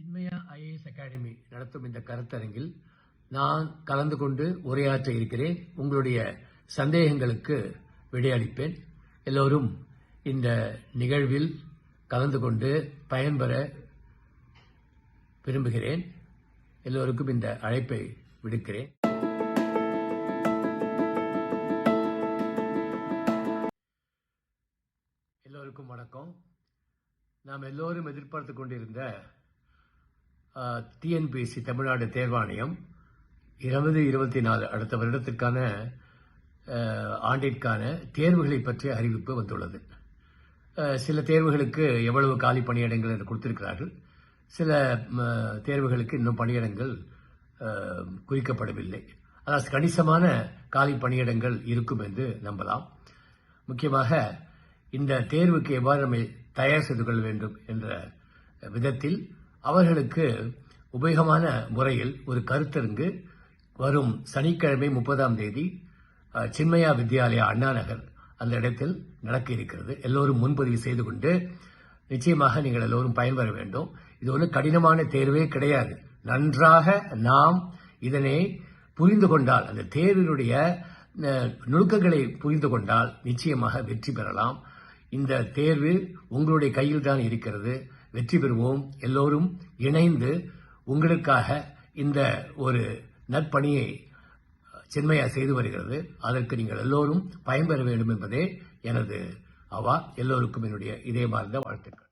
Chinmaya IAS academy நடத்தும் இந்த கருத்தரங்கில் நான் கலந்து கொண்டு உரையாற்ற இருக்கிறேன். உங்களுடைய சந்தேகங்களுக்கு விடையளிப்பேன். எல்லோரும் இந்த நிகழ்வில் கலந்து கொண்டு பயன்பெற விரும்புகிறேன். எல்லோருக்கும் இந்த அழைப்பை விடுக்கிறேன். எல்லோருக்கும் வணக்கம். நாம் எல்லோரும் எதிர்பார்த்து கொண்டிருந்த டிஎன்பிஎஸ்சி தமிழ்நாடு தேர்வாணையம் இருபது இருபத்தி நாலு அடுத்த வருடத்திற்கான ஆண்டிற்கான தேர்வுகளை பற்றிய அறிவிப்பு வந்துள்ளது. சில தேர்வுகளுக்கு எவ்வளவு காலி பணியிடங்கள் என்று கொடுத்திருக்கிறார்கள். சில தேர்வுகளுக்கு இன்னும் பணியிடங்கள் குறிக்கப்படவில்லை. அதாவது கணிசமான காலி பணியிடங்கள் இருக்கும் என்று நம்பலாம். முக்கியமாக இந்த தேர்வுக்கு எவ்வாறு நம்மை தயார் செய்து கொள்ள வேண்டும் என்ற விதத்தில் அவர்களுக்கு உபயோகமான முறையில் ஒரு கருத்தரங்கு வரும் சனிக்கிழமை முப்பதாம் தேதி சின்மயா வித்யாலயா அண்ணா நகர் அந்த இடத்தில் நடக்க இருக்கிறது. எல்லோரும் முன்பதிவு செய்து கொண்டு நிச்சயமாக நீங்கள் எல்லோரும் பயன்பெற வேண்டும். இது ஒன்றும் கடினமான தேர்வே கிடையாது. நன்றாக நாம் இதனை புரிந்து கொண்டால் அந்த தேர்வினுடைய நுணுக்கங்களை புரிந்து கொண்டால் நிச்சயமாக வெற்றி பெறலாம். இந்த தேர்வு உங்களுடைய கையில் தான் இருக்கிறது. வெற்றி பெறுவோம். எல்லோரும் இணைந்து உங்களுக்காக இந்த ஒரு நற்பணியை சென்மையா செய்து வருகிறது. அதற்கு நீங்கள் எல்லோரும் பயன்பெற வேண்டும் என்பதே எனது அவா. எல்லோருக்கும் என்னுடைய இதயமார்ந்த வாழ்த்துக்கள்.